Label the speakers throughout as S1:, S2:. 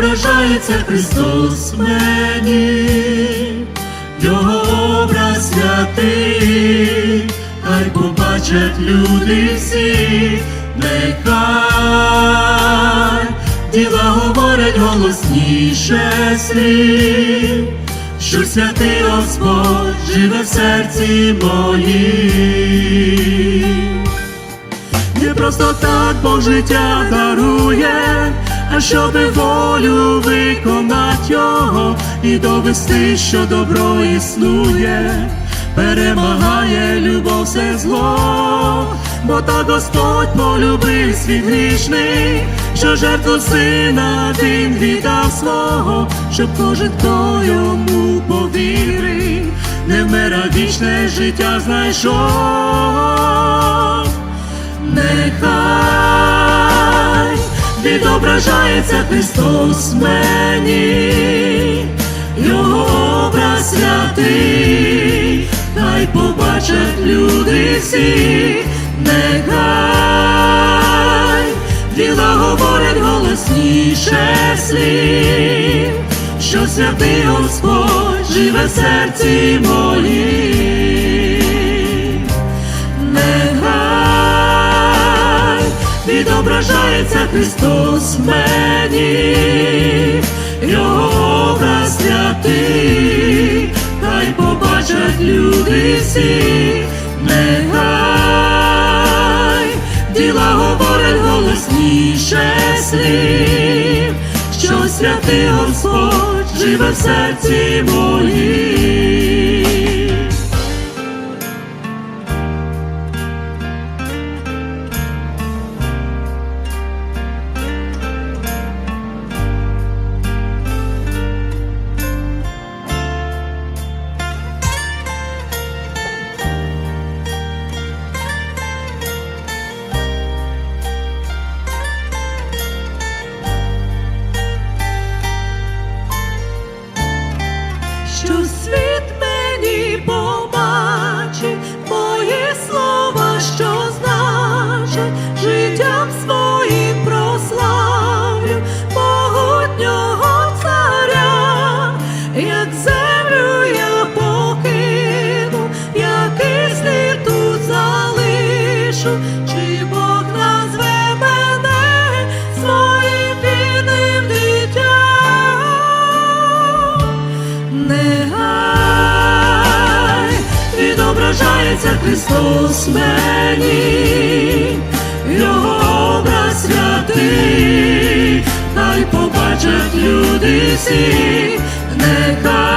S1: відображається Христос мені, Його образ святий, хай побачать люди всі, нехай діла говорять голосніше слів. Що святий Господь живе в серці моїм. Не просто так Бог життя дарує, щоби волю виконати його і довести, що добро існує, перемагає любов все зло, бо так Господь полюбив світ грішний, що жертву сина він віддав свого, щоб кожен хто йому повірив, не вмира вічне життя знайшов. Нехай відображається Христос мені, Його образ святий, хай побачать люди всі, нехай діла говорять голосніше слів, що святий Господь живе в серці моїм. Відображається Христос мені, Його образ святий, хай побачать люди всі, нехай діла говорять голосніше слів, що святий Господь живе в серці моїм. Як землю я покину, який слід тут залишу, чи Бог назве мене своїм вірним дитям. Нехай відображається Христос мені, Його образ святий, хай побачать люди всі, нехай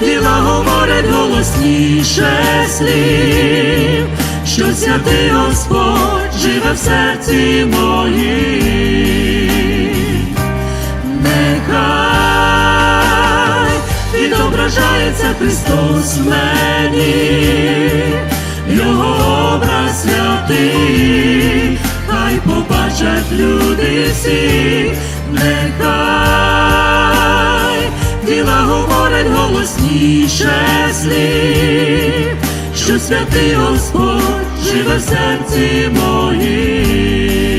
S1: діла говорять голосніше слів, що святий Господь живе в серці моїм. Нехай відображається Христос мені, Його образ святий, хай побачать люди всі, нехай голосніше слів, що святий Господь живе в серці моїм.